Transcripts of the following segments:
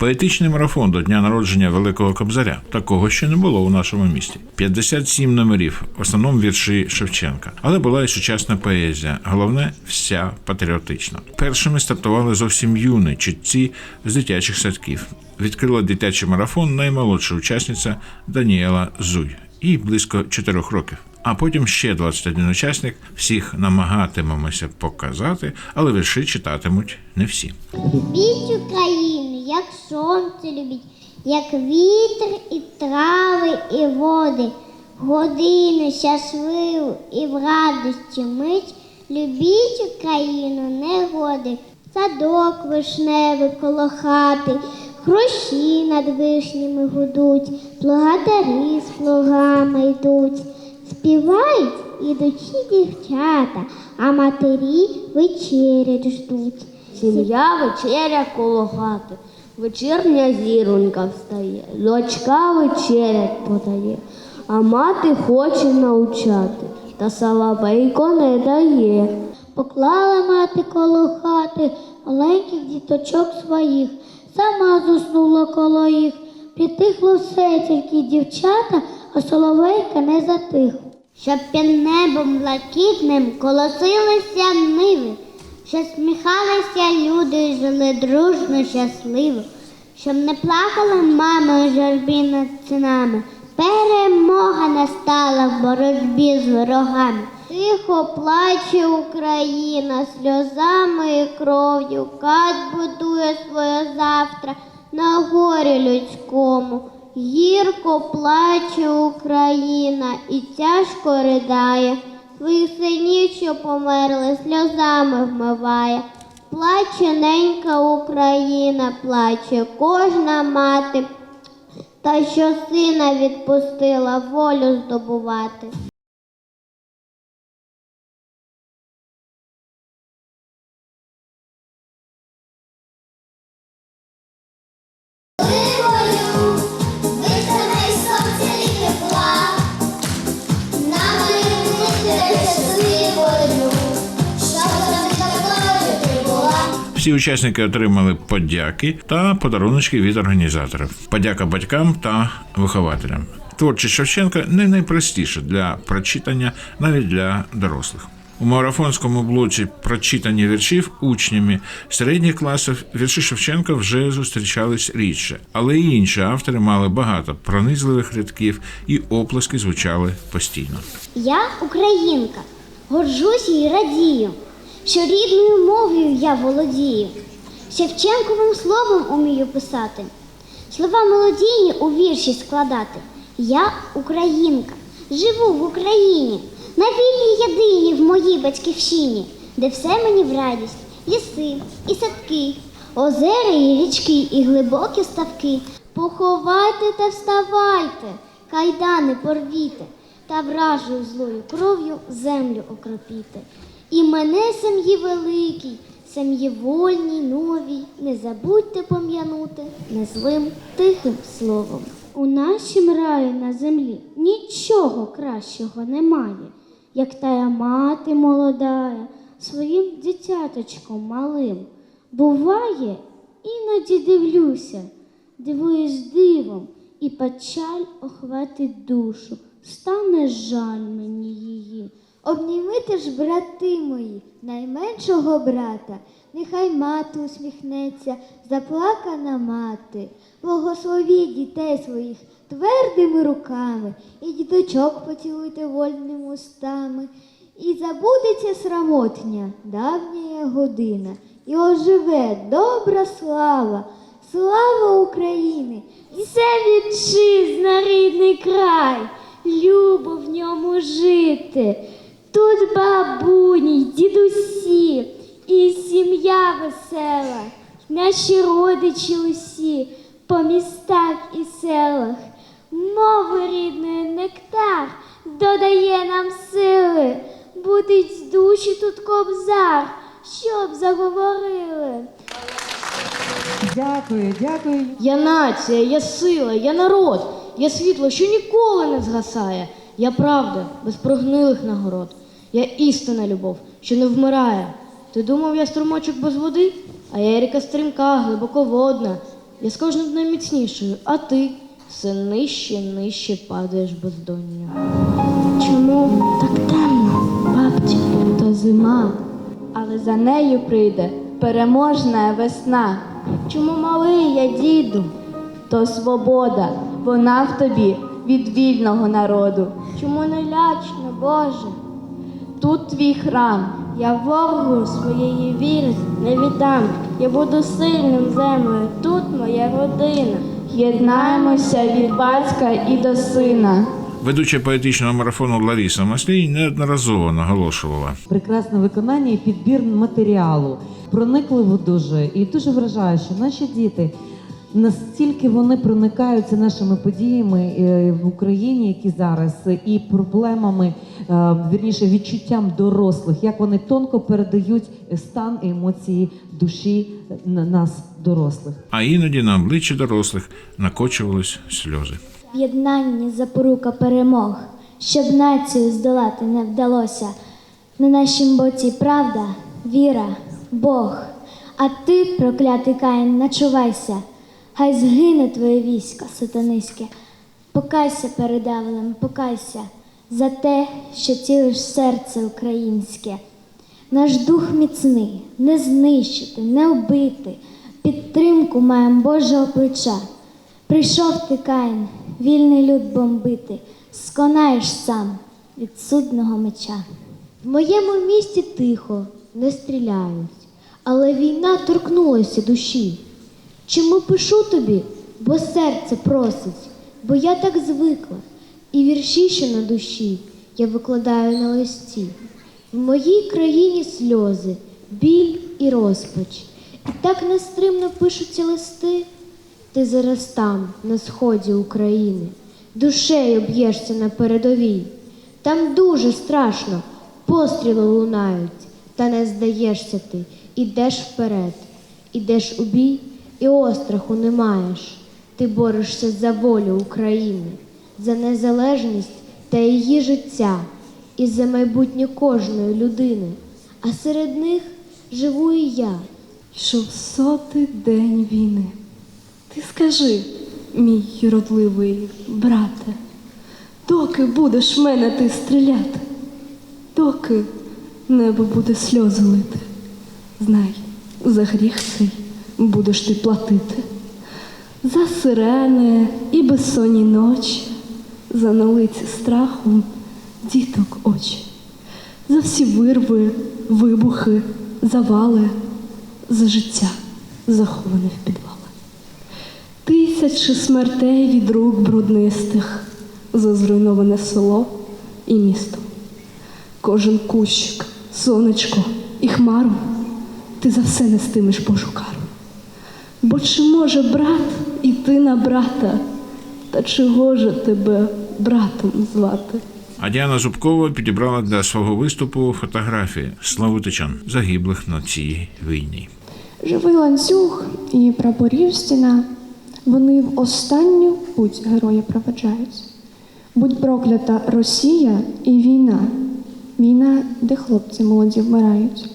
Поетичний марафон до дня народження Великого Кобзаря. Такого ще не було у нашому місті. 57 номерів, в основному вірші Шевченка. Але була і сучасна поезія. Головне, вся патріотична. Першими стартували зовсім юні чітці з дитячих садків. Відкрила дитячий марафон наймолодша учасниця Даніела Зуй. Їй близько 4 років. А потім ще 21 учасник. Всіх намагатимемося показати, але вірші читатимуть не всі. Україну, як сонце любіть, як вітер і трави, і води, годину щасливу і в радості мить. Любіть Україну, негоди, садок вишневий коло хати, хрущі над вишнями гудуть, плугатарі з плугами йдуть. Співають ідучі дівчата, а матері вечерять ждуть. Сім'я вечеря коло хати, вечірня зіронька встає, дочка вечерять подає, а мати хоче навчати, та салабейко не дає. Поклала мати коло хати маленьких діточок своїх, сама заснула коло їх. Притихло все тільки дівчата, а соловейка не затих. Щоб під небом блакитним колосилися ниви, щоб сміхалися люди і жили дружно, щасливо, щоб не плакала мама у журбі над синами. Перемога настала в боротьбі з ворогами. Тихо плаче Україна сльозами і кров'ю, кат будує своє завтра на горі людському. Гірко плаче Україна і тяжко ридає. Своїх синів, що померли, сльозами вмиває. Плаче ненька Україна, плаче кожна мати, та що сина відпустила волю здобувати. Всі учасники отримали подяки та подаруночки від організаторів. Подяка батькам та вихователям. Творчість Шевченка не найпростіша для прочитання навіть для дорослих. У марафонському блоці прочитання віршів учнями середніх класів вірші Шевченка вже зустрічались рідше, але і інші автори мали багато пронизливих рядків і оплески звучали постійно. Я українка, горжуся і радію, що рідною мовою я володію. Шевченковим словом умію писати, слова мелодійні у вірші складати. Я українка, живу в Україні, на вільній єдині в моїй батьківщині, де все мені в радість, ліси і садки, озера і річки, і глибокі ставки. Поховайте та вставайте, кайдани порвіте, та вражою злою кров'ю землю окропіте. І мене сім'ї великій, сім'ї вольній, новій, не забудьте пом'янути незлим тихим словом. У нашім раю на землі нічого кращого немає, як тая мати молодая своїм дитяточком малим. Буває, іноді дивлюся, дивуєш дивом, і печаль охватить душу, стане жаль мені її. Обнімите ж, брати мої, найменшого брата, нехай мати усміхнеться, заплакана мати, благословіть дітей своїх твердими руками, і діточок поцілуйте вольними устами, і забудеться срамотня, давня година, і оживе добра слава, слава України, і все вітчизна рідний край, любо в ньому жити. Тут бабуні, дідусі, і сім'я весела, наші родичі усі по містах і селах. Мови рідної нектар додає нам сили, будить з душі тут кобзар, щоб заговорили. Дякую, дякую. Я нація, я сила, я народ, я світло, що ніколи не згасає. Я правда, без прогнилих нагород. Я істина любов, що не вмирає. Ти думав, я струмочок без води, а я ріка стрімка, глибоководна. Я з кожним днем міцнішою, а ти все нижче, нижче падаєш бездоння. Чому так темно, бабці? То зима, але за нею прийде переможна весна. Чому малий я діду? То свобода, вона в тобі від вільного народу. Чому не лячно, Боже? Тут твій храм, Я ворогу своєї віри не віддам. Я буду сильним землею, тут моя родина. єднаємося від батька і до сина. Ведуча поетичного марафону Лариса Маслій неодноразово наголошувала. прекрасне виконання і підбір матеріалу. Проникливо дуже і дуже вражає, що наші діти настільки вони проникаються нашими подіями е, в Україні, які зараз, і проблемами, е, вірніше відчуттям дорослих, як вони тонко передають стан і емоції душі на нас, дорослих. А іноді на обличчі дорослих накочувались сльози. В єднанні запорука перемог, щоб націю здолати не вдалося. На нашім боці правда, віра, Бог. А ти, проклятий Каїн, начувайся, хай згине твоє військо сатаниське. Покайся перед Авелем, покайся за те, що цілиш серце українське. Наш дух міцний, не знищити, не вбити, підтримку маєм Божого плеча. Прийшов ти, Каїн, вільний люд бомбити, сконаєш сам від судного меча. В моєму місті тихо, не стріляють, але війна торкнулася душі. Чому пишу тобі, бо серце просить, бо я так звикла, і вірші, що на душі, я викладаю на листі. В моїй країні сльози, біль і розпач, і так нестримно пишуться листи. Ти зараз там, на сході України, душею б'єшся на передовій. Там дуже страшно, постріли лунають, та не здаєшся ти, ідеш вперед, ідеш у бій і остраху не маєш. Ти борешся за волю України, за незалежність та її життя і за майбутнє кожної людини. А серед них живу і я. Йшов сотий день війни. Ти скажи, мій юродливий брате, доки будеш мене ти стріляти, доки небо буде сльози лити, знай, за гріх цей будеш ти платити, за сирени і безсонні ночі, за налиці страхом діток очі, за всі вирви, вибухи, завали, за життя, заховане в підвалах. Тисячі смертей від рук бруднистих, за зруйноване село і місто. Кожен кущик, сонечко і хмару, ти за все нестимеш Божу кару. Бо чи може брат іти на брата, та чого же тебе братом звати? А Діана Зубкова підібрала для свого виступу фотографії славутичан, загиблих на цій війні. Живий ланцюг і прапорів стіна, вони в останню путь героя проведжають. Будь проклята Росія і війна, війна, де хлопці молоді вмирають.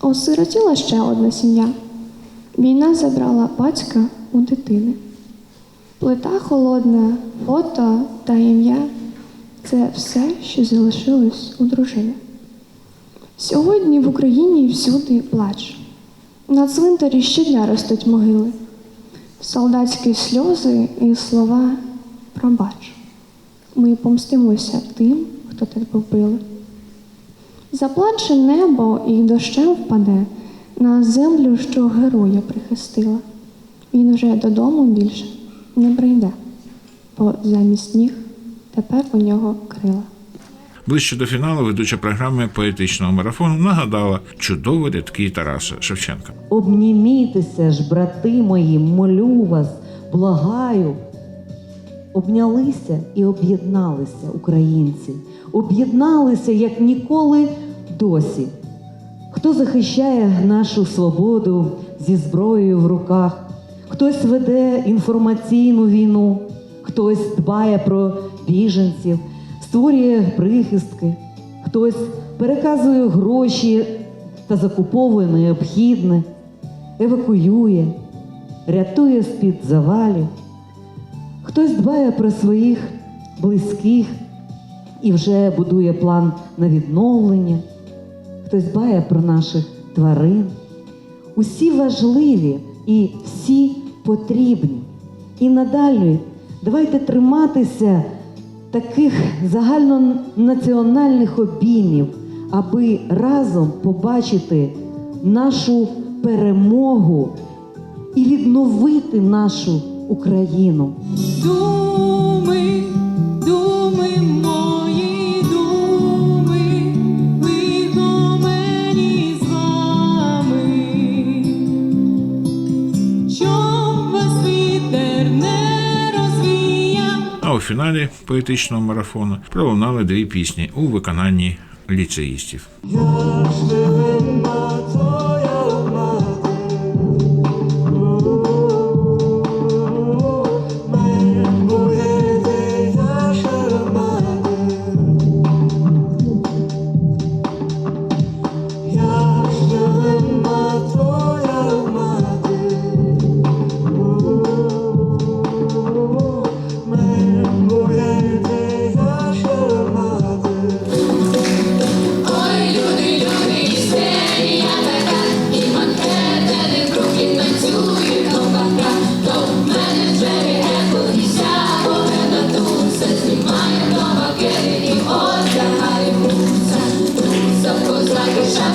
Осиротіла ще одна сім'я. Війна забрала батька у дитини. Плита холодна, фото та ім'я це все, що залишилось у дружини. Сьогодні в Україні всюди плач. На цвинтарі щодня ростуть могили, солдатські сльози і слова пробач. Ми помстимося тим, хто тебе вбили. Заплаче небо і дощем впаде на землю, що героя прихистила. Він уже додому більше не прийде, бо замість ніг тепер у нього крила. Ближче до фіналу ведуча програми поетичного марафону нагадала чудові рядки Тараса Шевченка. Обнімітеся ж, брати мої, молю вас, благаю. Обнялися і об'єдналися українці, об'єдналися як ніколи досі. Хто захищає нашу свободу зі зброєю в руках, хтось веде інформаційну війну, хтось дбає про біженців, створює прихистки, хтось переказує гроші та закуповує необхідне, евакуює. рятує з-під завалів. Хтось дбає про своїх близьких і вже будує план на відновлення, хтось дбає про наших тварин. Усі важливі і всі потрібні. І надалі давайте триматися таких загальнонаціональних обіймів, аби разом побачити нашу перемогу і відновити нашу Україну. Думи, У фіналі поетичного марафону пролунали дві пісні у виконанні ліцеїстів.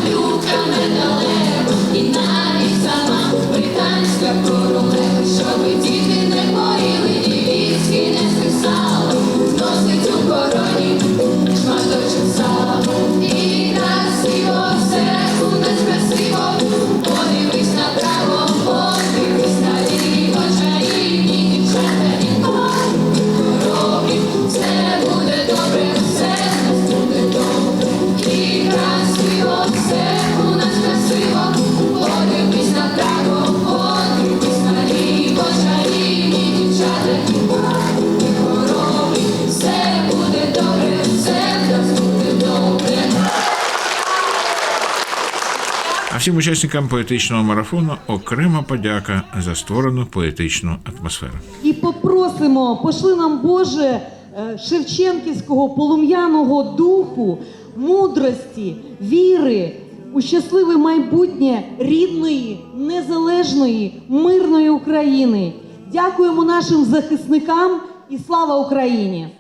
you can live. А всім учасникам поетичного марафону окрема подяка за створену поетичну атмосферу. І попросимо, пошли нам Боже е, Шевченківського полум'яного духу, мудрості, віри у щасливе майбутнє рідної, незалежної, мирної України. Дякуємо нашим захисникам і слава Україні!